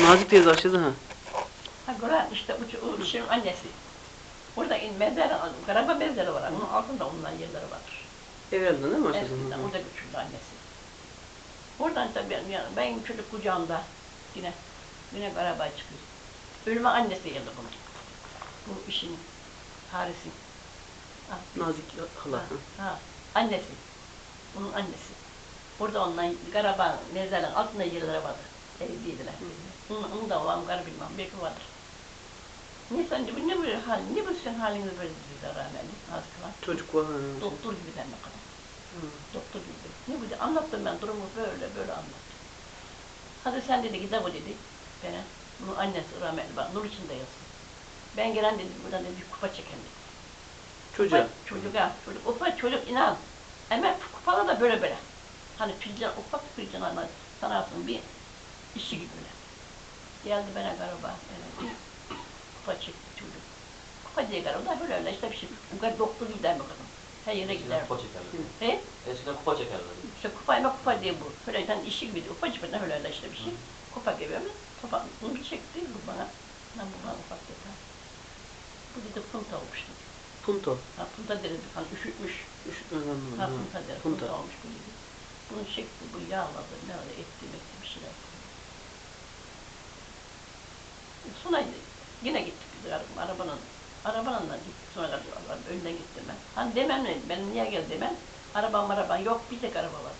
Nazik teyze açıldı ha. Ha Kur'an işte bu kişinin annesi. Burada in mezarı, garaba mezarı var. Onun altında ondan yerleri vardır. Evvelden değil mi açıldı? Eskiden orada götürdü annesi. Oradan tabii ben, yani ben çocuk kucağımda yine yine garaba çıkıyor. Ölüme annesi geldi bunu. Bu işin Haris'in. Ha, Nazik hala. ha, ha, annesi. Bunun annesi. Burada ondan garaba mezarın altında yerleri vardı. Evliydiler. Onun, onun da olan garı bilmem. Belki vardır. Niye sen bu ne böyle hal, ne bu sen haliniz böyle dedi rahmetli az kalan. Çocuk var. Doktor gibi demek kadar. Hı. Doktor gibi. Ne bu dedi, anlattım ben durumu böyle böyle anlattım. Hadi sen dedi gide bu dedi. Bana. Bunun annesi rahmetli bak nur içinde yazsın. Ben gelen dedi buradan dedi bir kupa çeken dedi. Çocuğa. Kupa, çocuğa, çocuk, ufak çocuk inan. Ama kupalar da böyle böyle. Hani filcan, ufak filcan ama sanatın bir işi gibi. Geldi bana galiba. Evet. Kupa çekti çocuk. Kupa diye galiba böyle öyle işte bir şey. Bu kadar doktor gider mi kadın? Her yere gider. Eskiden kupa çekerler. He? Eskiden kupa çekerler. İşte kupa ama kupa diye bu. Böyle yani işi gibi ufacık bir öyle öyle işte bir şey. Kupa gibi ama kupa bunu çekti bu bana. Ben bu bana ufak dedi. Bu dedi punta olmuş dedi. Punto. Ha punta dedi hani üşütmüş. Ha ha. punta dedi. Punta. Punta olmuş bu dedi. Bunu çekti bu yağladı ne öyle etti etti bir şeyler. Sonra yine gittik biz araba- arabanın. Arabanın da gittik sonra kadar önden gittim ben. Hani demem ne, benim niye geldi demem. Arabam araban yok bir tek araba var.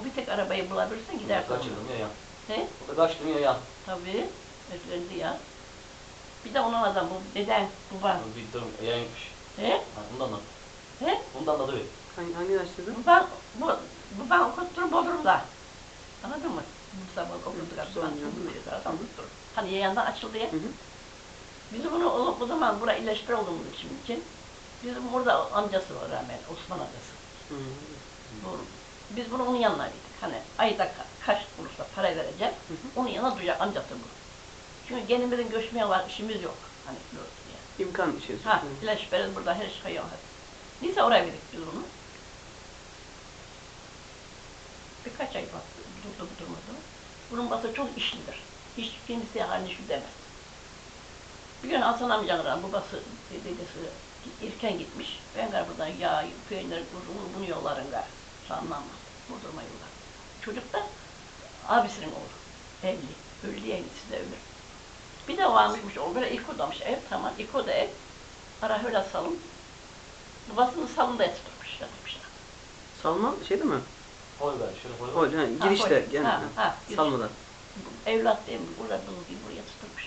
O bir tek arabayı bulabilirsen gidersin. Kaçırdım ya yan. He? O da kaçtım ya yan. Tabii. Ötlendi ya. Bir de onun adam bu deden, baba. Bir durum yayınmış. He? Ha, bundan da. He? Bundan da değil. Hangi, hangi yaştaydı? Baban, bu, okuttur Bodrum'da. Hı, canım. çok büyük adam okuttur. Hani yayandan açıldı ya. Hı hı. Bizim bunu o, o zaman buraya iyileşme olduğumuz için, için bizim burada amcası var rahmet, Osman amcası. Hı. Bu, biz bunu onun yanına gittik. Hani ayda ka- kaç olursa para vereceğiz. Hı hı. Onun yanına duyacak amcası bu. Çünkü kendimizin göçmeye var işimiz yok. Hani böyle diye. İmkan şey. Ha, iyileşmeniz burada her şey yok. Neyse oraya gittik biz bunu. Birkaç ay baktı, durdu durmadı. Bunun batı çok işlidir. Hiç kimseye halini şu demez. Bir gün Hasan amcanın babası, dedesi erken gitmiş. Ben gar buradan yağ, peynir, bunu, bunu yollarım gar. Sanmam. Burdurma yollar. Çocuk da abisinin oğlu. Evli. Öldü yenisi de ölür. Bir de varmışmış o böyle ilk odamış ev tamam ilk oda ev. Ara öyle salın. Babasının salında yatırmış yatırmışlar. Salma şeyde mi? Koy ver. Şöyle koy. O yani Ha, girişte yani. Ha, ha, giriş. Salmadan. Evlat değil mi? Burada gibi buraya tutmuş.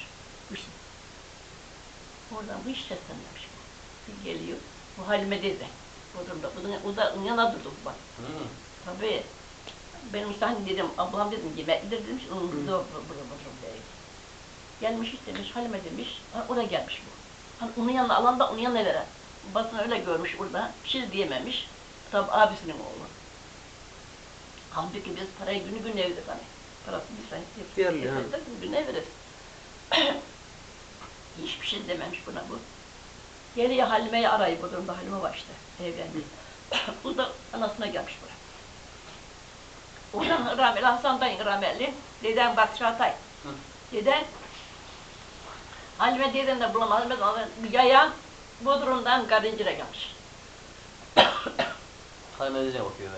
Oradan bu iş seslenmemiş. Bir geliyor. Bu Halime dedi. Bu durumda. Bu da, o da yana durdu bak. Hı. Tabii. İşte hani dedim, ablam dedim ki ben dedim, onun burada burada diye. Gelmiş işte demiş, Halime demiş, ha, oraya gelmiş bu. Hani onun yanına alan da onun yanına veren. Babasını öyle görmüş orada, bir şey diyememiş. Tabii abisinin oğlu. Halbuki biz parayı günü gününe veririz hani. Parasını Yerli, ha. günü gününe veririz. Hiçbir şey dememiş buna bu. Geriye Halime'yi arayıp o durumda Halime var işte, evlendi. bu da anasına gelmiş buraya. Oradan rahmetli Hasan dayın rahmetli. Dedem bak Çağatay. Deden Halime deden de bulamadı. Yayan Bodrum'dan Karıncı'ya gelmiş. Halime bakıyor.